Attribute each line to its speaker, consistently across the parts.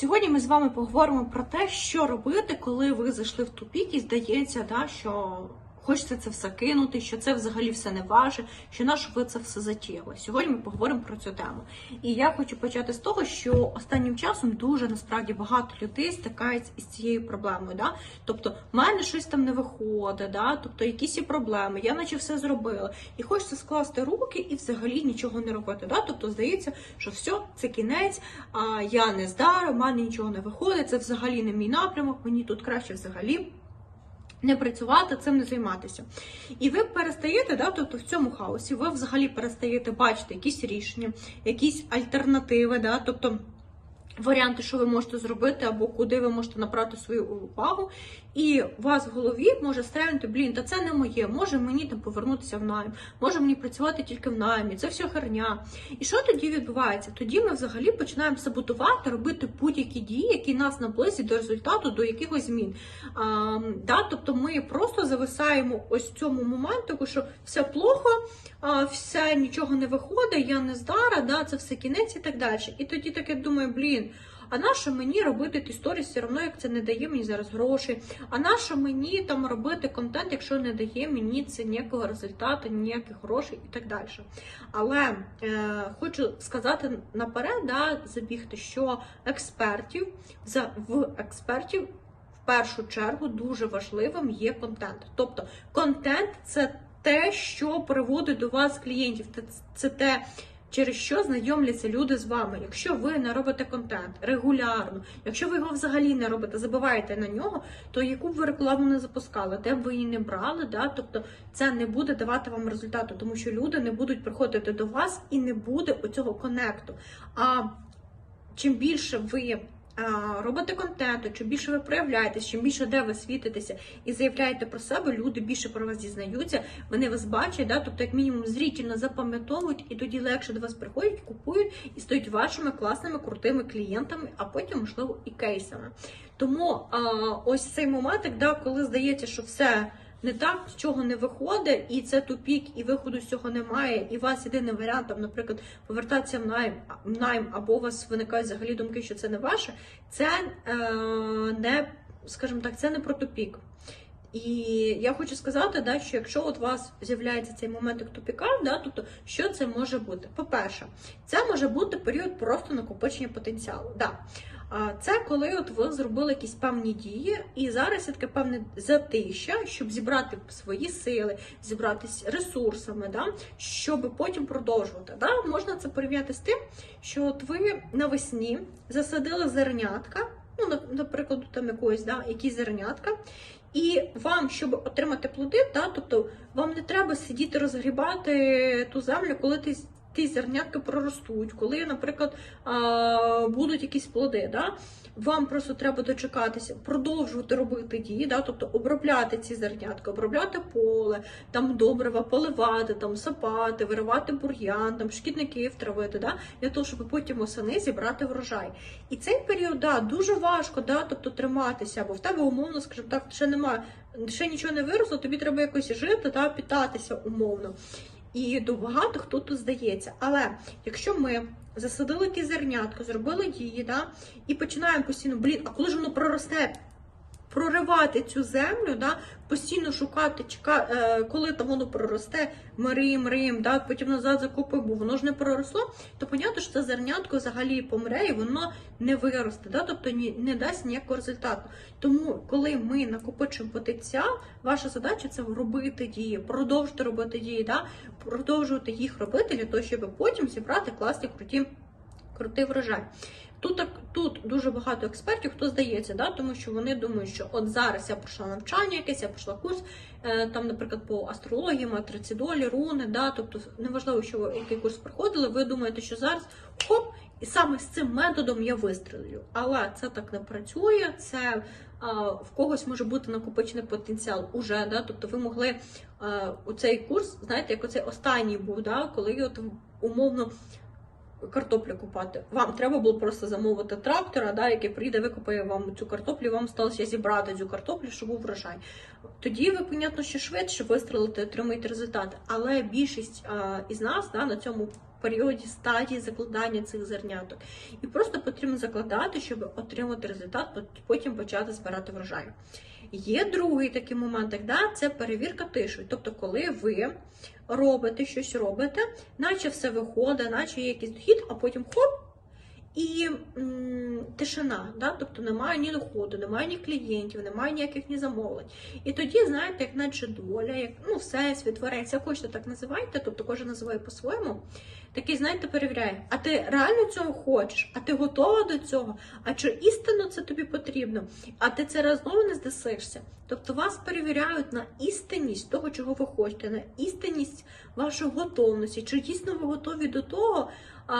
Speaker 1: Сьогодні ми з вами поговоримо про те, що робити, коли ви зайшли в тупік і здається, да, що хочеться це все кинути, що це взагалі все не ваше, що наше ви це все затіяли. Сьогодні ми поговоримо про цю тему. І я хочу почати з того, що останнім часом дуже насправді багато людей стикаються із цією проблемою. Да? Тобто, в мене щось там не виходить, да? тобто якісь є проблеми, я наче все зробила. І хочеться скласти руки і взагалі нічого не робити. Да? Тобто, здається, що все, це кінець, а я не здару, в мене нічого не виходить, це взагалі не мій напрямок, мені тут краще взагалі. Не працювати, цим не займатися. І ви перестаєте, да, тобто в цьому хаосі, ви взагалі перестаєте бачити якісь рішення, якісь альтернативи, да, тобто варіанти, що ви можете зробити, або куди ви можете направити свою увагу. І у вас в голові може стрельнути, блін, та це не моє, може мені там повернутися в найм, може мені працювати тільки в наймі, це все херня. І що тоді відбувається? Тоді ми взагалі починаємо саботувати, робити будь-які дії, які нас наблизять до результату, до якихось змін. А, да, тобто ми просто зависаємо ось цьому моменту, що все плохо, а, все нічого не виходить, я не здара, да, це все кінець і так далі. І тоді таке думаю, блін. А нащо мені робити ті все одно, як це не дає мені зараз грошей? А нащо мені там робити контент, якщо не дає мені це ніякого результату, ніяких грошей і так далі. Але е, хочу сказати наперед, да, забігти, що експертів за в експертів в першу чергу дуже важливим є контент. Тобто контент це те, що приводить до вас клієнтів, це, це те через що знайомляться люди з вами. Якщо ви не робите контент регулярно, якщо ви його взагалі не робите, забуваєте на нього, то яку б ви рекламу не запускали, де б ви її не брали, да? тобто це не буде давати вам результату, тому що люди не будуть приходити до вас і не буде оцього конекту. А чим більше ви робите контенту, чим більше ви проявляєтесь, чим більше де ви світитеся і заявляєте про себе, люди більше про вас дізнаються, вони вас бачать, да? тобто, як мінімум, зрительно запам'ятовують, і тоді легше до вас приходять, купують і стають вашими класними, крутими клієнтами, а потім, можливо, і кейсами. Тому а, ось цей момент, да, коли здається, що все. Не так, з чого не виходить, і це тупік, і виходу з цього немає. І у вас єдиний варіант, там, наприклад, повертатися в найм, в найм, або у вас виникають взагалі думки, що це не ваше. Це е, не, скажімо так, це не про тупік. І я хочу сказати, да, що якщо от у вас з'являється цей момент тупіка, да, тобто що це може бути? По-перше, це може бути період просто накопичення потенціалу. Да. Це коли от ви зробили якісь певні дії, і зараз є таке певне затища, щоб зібрати свої сили, зібратися ресурсами, да, щоб потім продовжувати. Да. Можна це порівняти з тим, що от ви навесні засадили зернятка, ну, наприклад, там якоїсь да, якісь зернятка. І вам, щоб отримати плоди, да, тобто вам не треба сидіти розгрібати ту землю, коли ти ті зернятки проростуть, коли, наприклад, будуть якісь плоди. Да? Вам просто треба дочекатися, продовжувати робити дії, да? тобто обробляти ці зернятки, обробляти поле, там добрива, поливати, там сапати, виривати бур'ян, там шкідників травити, да? для того, щоб потім осени зібрати врожай. І цей період да, дуже важко да? тобто, триматися, бо в тебе умовно, скажімо так, ще немає, ще нічого не виросло, тобі треба якось жити та питатися умовно. І до хто тут здається. Але якщо ми засадили ті зернятко, зробили дії, да, і починаємо постійно, блін, а коли ж воно проросте? Проривати цю землю, да, постійно шукати, чека, е, коли там воно проросте, мрим, рим, да, потім назад закупив, бо воно ж не проросло, то понятно, що це зернятко взагалі помре і воно не виросте, да, тобто ні, не дасть ніякого результату. Тому, коли ми накопичуємо потенціал, ваша задача це робити дії, продовжувати робити дії, да, продовжувати їх робити для того, щоб потім зібрати класні круті, крутий врожай. Тут тут дуже багато експертів, хто здається, да, тому що вони думають, що от зараз я пройшла навчання, якесь я пройшла курс, е, там, наприклад, по астрології, матрицидолі, руни, да, тобто неважливо, що ви який курс проходили, ви думаєте, що зараз хоп, і саме з цим методом я вистрілю. Але це так не працює. Це а, в когось може бути накопичений потенціал уже, да, тобто ви могли а, у цей курс, знаєте, як оцей останній був, да, коли от умовно картоплю купати. Вам треба було просто замовити трактора, да, який прийде, викопає вам цю картоплю, вам сталося зібрати цю картоплю, щоб був врожай. Тоді ви, понятно, що швидше вистрелите, отримаєте результати. Але більшість а, із нас да, на цьому періоді стадії закладання цих зерняток. І просто потрібно закладати, щоб отримати результат, потім почати збирати врожай. Є другий такий момент, так, да, це перевірка тишою. Тобто, коли ви робите щось робите, наче все виходить, наче є якийсь дохід, а потім хоп, і м, тишина, да? тобто немає ні доходу, немає ні клієнтів, немає ніяких ні замовлень. І тоді, знаєте, як наче доля, як ну, всесвіт, творець, як хочете так називайте, тобто кожен називає по-своєму. Такий, знаєте, перевіряє, а ти реально цього хочеш? А ти готова до цього? А чи істинно це тобі потрібно? А ти це раз знову не здасишся? Тобто вас перевіряють на істинність того, чого ви хочете, на істинність вашої готовності. Чи дійсно ви готові до того, а,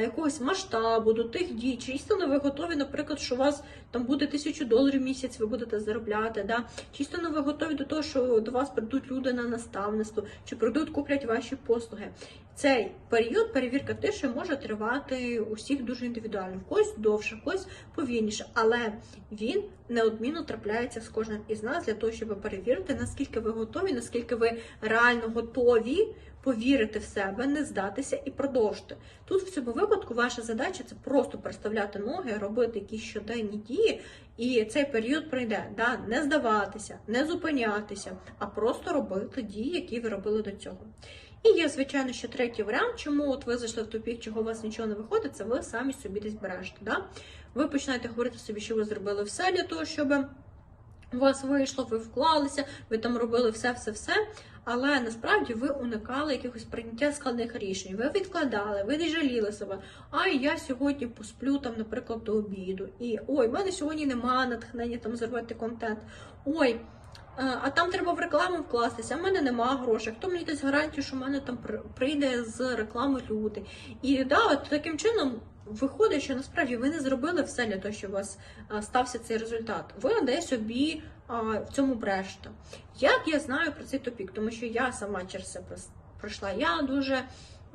Speaker 1: якогось масштабу, до тих дій, чи істинно ви готові, наприклад, що у вас там буде тисячу доларів в місяць, ви будете заробляти, да? чи істинно ви готові до того, що до вас прийдуть люди на наставництво, чи прийдуть, куплять ваші послуги. Цей період перевірка тиші може тривати у всіх дуже індивідуально, в когось довше, в когось повільніше, але він неодмінно трапляється з кожним із нас для того, щоб перевірити, наскільки ви готові, наскільки ви реально готові повірити в себе, не здатися і продовжити. Тут в цьому випадку ваша задача це просто переставляти ноги, робити якісь щоденні дії, і цей період пройде. Да? Не здаватися, не зупинятися, а просто робити дії, які ви робили до цього. І є, звичайно, ще третій варіант, чому от ви зайшли в тупік, чого у вас нічого не виходить, це ви самі собі десь бережете. Да? Ви починаєте говорити собі, що ви зробили все для того, щоб у вас вийшло, ви вклалися, ви там робили все-все-все, але насправді ви уникали якихось прийняття складних рішень. Ви відкладали, ви не жаліли себе. Ай, я сьогодні посплю там, наприклад, до обіду. І ой, в мене сьогодні немає натхнення там зробити контент. Ой. А там треба в рекламу вкластися, а в мене нема грошей. Хто мені дасть гарантію, що в мене там прийде з реклами люди? І да, от таким чином виходить, що насправді ви не зробили все для того, щоб у вас стався цей результат. Ви десь собі в цьому брешта. Як я знаю про цей топік, тому що я сама через це пройшла. Я дуже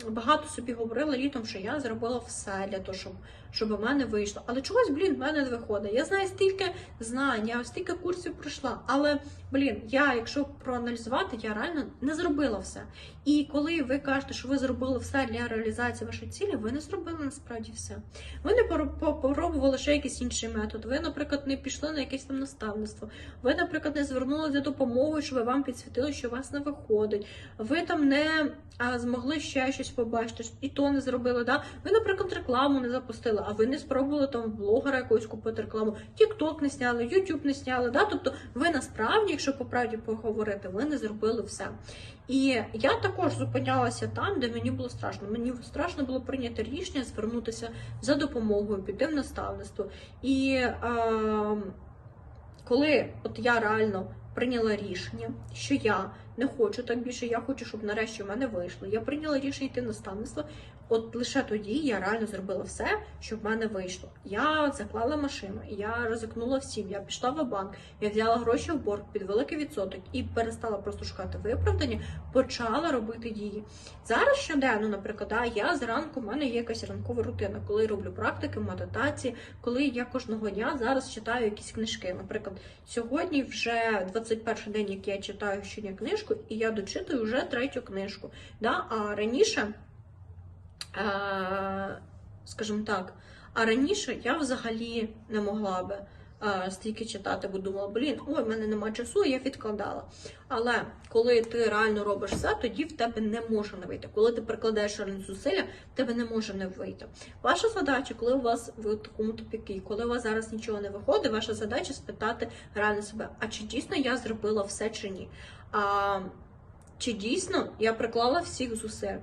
Speaker 1: багато собі говорила літом, що я зробила все для того, щоб щоб у мене вийшло. Але чогось, блін, в мене не виходить. Я знаю стільки знань, я стільки курсів пройшла. Але, блін, я, якщо проаналізувати, я реально не зробила все. І коли ви кажете, що ви зробили все для реалізації вашої цілі, ви не зробили насправді все. Ви не попробували ще якийсь інший метод. Ви, наприклад, не пішли на якесь там наставництво. Ви, наприклад, не звернули за допомогою, щоб вам підсвітили, що у вас не виходить. Ви там не змогли ще щось побачити, і то не зробили. Да? Ви, наприклад, рекламу не запустили а ви не спробували там блогера якогось купити рекламу, TikTok не сняли, YouTube не сняли. Да? Тобто ви насправді, якщо по правді поговорити, ви не зробили все. І я також зупинялася там, де мені було страшно. Мені страшно було прийняти рішення, звернутися за допомогою, піти в наставництво. І е, коли от я реально прийняла рішення, що я не хочу так більше, я хочу, щоб нарешті в мене вийшло. Я прийняла рішення йти на наставництво. От лише тоді я реально зробила все, щоб в мене вийшло. Я заклала машину, я ризикнула всім, я пішла в банк, я взяла гроші в борг під великий відсоток і перестала просто шукати виправдання, почала робити дії. Зараз щоденно, наприклад, да, я зранку в мене є якась ранкова рутина, коли роблю практики, медитації, коли я кожного дня зараз читаю якісь книжки. Наприклад, сьогодні вже 21 день, як я читаю щодня книжку, і я дочитую вже третю книжку. Да? А раніше. Е, скажімо так, а раніше я взагалі не могла би е, стільки читати, бо думала, блін, ой, в мене немає часу, я відкладала. Але коли ти реально робиш все, тоді в тебе не може не вийти. Коли ти прикладаєш реальні зусилля, в тебе не може не вийти. Ваша задача, коли у вас в такому тупіки, коли у вас зараз нічого не виходить, ваша задача спитати реально себе, а чи дійсно я зробила все чи ні? А, Чи дійсно я приклала всіх зусиль?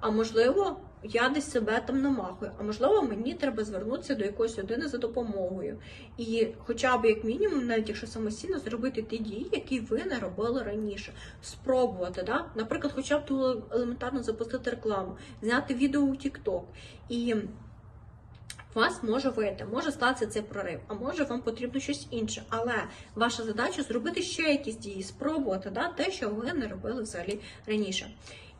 Speaker 1: А можливо, я десь себе там намахую, а можливо, мені треба звернутися до якоїсь людини за допомогою. І хоча б як мінімум, навіть якщо самостійно зробити ті дії, які ви не робили раніше. Спробувати, да? наприклад, хоча б ту елементарно запустити рекламу, зняти відео у TikTok. І вас може вийти, може статися цей прорив, а може вам потрібно щось інше. Але ваша задача зробити ще якісь дії, спробувати да, те, що ви не робили взагалі раніше.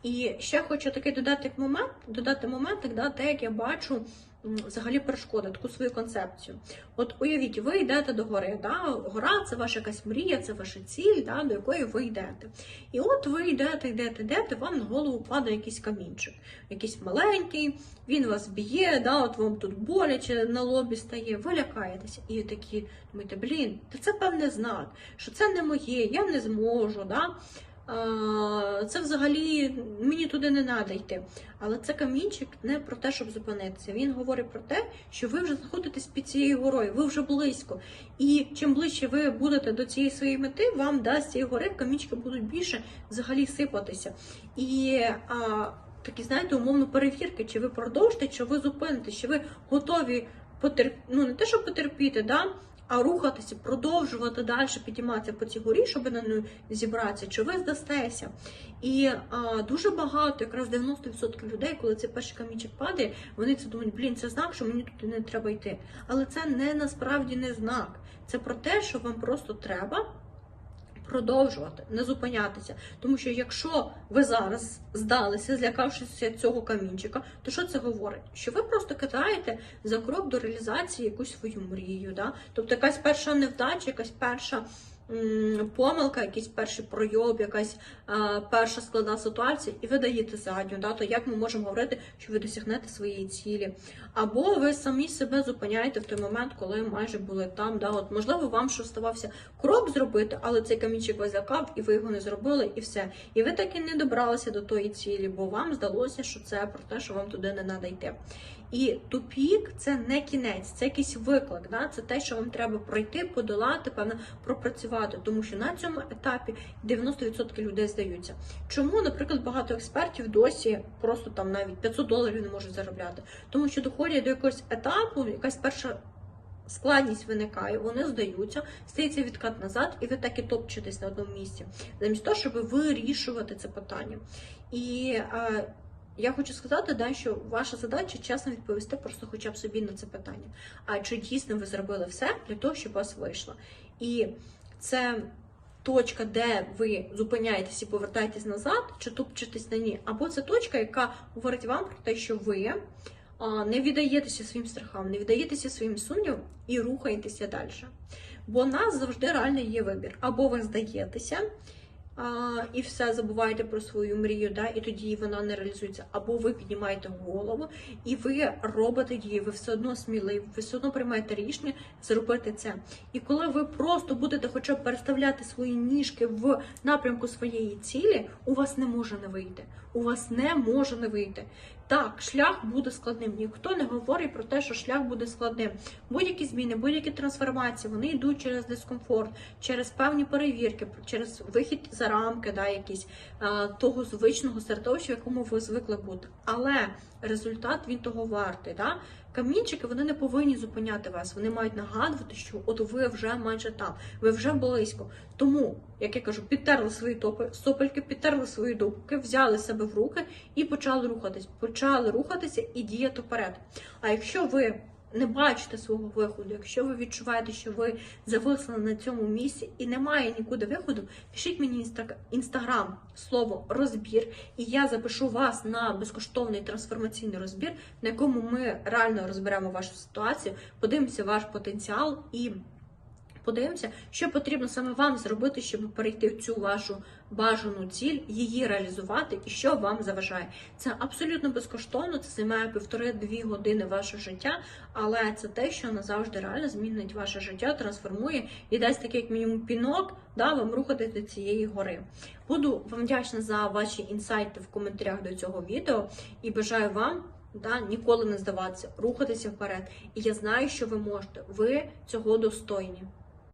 Speaker 1: І ще хочу такий додати момент, додати момент, да, те, як я бачу взагалі перешкоди, таку свою концепцію. От уявіть, ви йдете до гори. Да? Гора це ваша якась мрія, це ваша ціль, да? до якої ви йдете. І от ви йдете, йдете, йдете, вам на голову падає якийсь камінчик, якийсь маленький, він вас б'є, да? от вам тут боляче на лобі стає, ви лякаєтеся. І такі думаєте, блін, та це певний знак, що це не моє, я не зможу. Да? Це взагалі мені туди не треба йти. Але це камінчик не про те, щоб зупинитися. Він говорить про те, що ви вже знаходитесь під цією горою, ви вже близько. І чим ближче ви будете до цієї своєї мети, вам да, з цієї гори камінчики будуть більше взагалі сипатися. І а, такі, знаєте, умовно перевірки, чи ви продовжите, чи ви зупините, чи ви готові потерп... ну не те, щоб потерпіти, да, а рухатися, продовжувати далі підійматися по цій горі, щоб на неї зібратися, чи ви здастеся. І а, дуже багато, якраз 90% людей, коли цей перший камінчик падає, вони це думають, блін, це знак, що мені туди не треба йти. Але це не насправді не знак. Це про те, що вам просто треба. Продовжувати, не зупинятися. Тому що якщо ви зараз здалися, злякавшися цього камінчика, то що це говорить? Що ви просто кидаєте за крок до реалізації якусь свою мрію. Да? Тобто якась перша невдача, якась перша помилка, якийсь перший пройоб, якась а, перша складна ситуація, і ви даєте задню. Да? То як ми можемо говорити, що ви досягнете своєї цілі? Або ви самі себе зупиняєте в той момент, коли майже були там. Да? От, можливо, вам що ставався крок зробити, але цей камінчик вас злякав, і ви його не зробили, і все. І ви так і не добралися до тої цілі, бо вам здалося, що це про те, що вам туди не треба йти. І тупік це не кінець, це якийсь виклик. Да? Це те, що вам треба пройти, подолати, певно, пропрацювати. Тому що на цьому етапі 90% людей здаються. Чому, наприклад, багато експертів досі просто там навіть 500 доларів не можуть заробляти? Тому що доходять до якогось етапу, якась перша складність виникає, вони здаються, стається відкат назад, і ви так і топчетесь на одному місці, замість того, щоб вирішувати це питання. І е, я хочу сказати, да, що ваша задача чесно відповісти просто хоча б собі на це питання. А чи дійсно ви зробили все для того, щоб вас вийшло? І це точка, де ви зупиняєтесь і повертаєтесь назад, чи тупчитесь на ній, або це точка, яка говорить вам про те, що ви не віддаєтеся своїм страхам, не віддаєтеся своїм сумнівам і рухаєтеся далі. Бо у нас завжди реально є вибір. Або ви здаєтеся. І все забуваєте про свою мрію, да, і тоді вона не реалізується. Або ви піднімаєте голову і ви робите дії, ви все одно сміливі, ви все одно приймаєте рішення зробити це. І коли ви просто будете хоча б переставляти свої ніжки в напрямку своєї цілі, у вас не може не вийти. У вас не може не вийти. Так, шлях буде складним. Ніхто не говорить про те, що шлях буде складним. Будь-які зміни, будь-які трансформації, вони йдуть через дискомфорт, через певні перевірки, через вихід за рамки, да, якісь а, того звичного середовища, в якому ви звикли бути. Але результат він того вартий. Да? Камінчики вони не повинні зупиняти вас. Вони мають нагадувати, що от ви вже майже там, ви вже близько. Тому, як я кажу, підтерли свої топи, сопельки, підтерли свої думки, взяли себе в руки і почали рухатись. Почали рухатися і діяти вперед. А якщо ви не бачите свого виходу, якщо ви відчуваєте, що ви зависли на цьому місці і немає нікуди виходу, пишіть мені інста- інстаграм слово розбір, і я запишу вас на безкоштовний трансформаційний розбір, на якому ми реально розберемо вашу ситуацію, подивимося ваш потенціал і. Подивимося, що потрібно саме вам зробити, щоб перейти в цю вашу бажану ціль, її реалізувати і що вам заважає. Це абсолютно безкоштовно, це займає півтори-дві години вашого життя, але це те, що назавжди реально змінить ваше життя, трансформує і дасть такий, як мінімум, пінок, да, вам рухати до цієї гори. Буду вам вдячна за ваші інсайти в коментарях до цього відео і бажаю вам. Да, ніколи не здаватися, рухатися вперед. І я знаю, що ви можете. Ви цього достойні.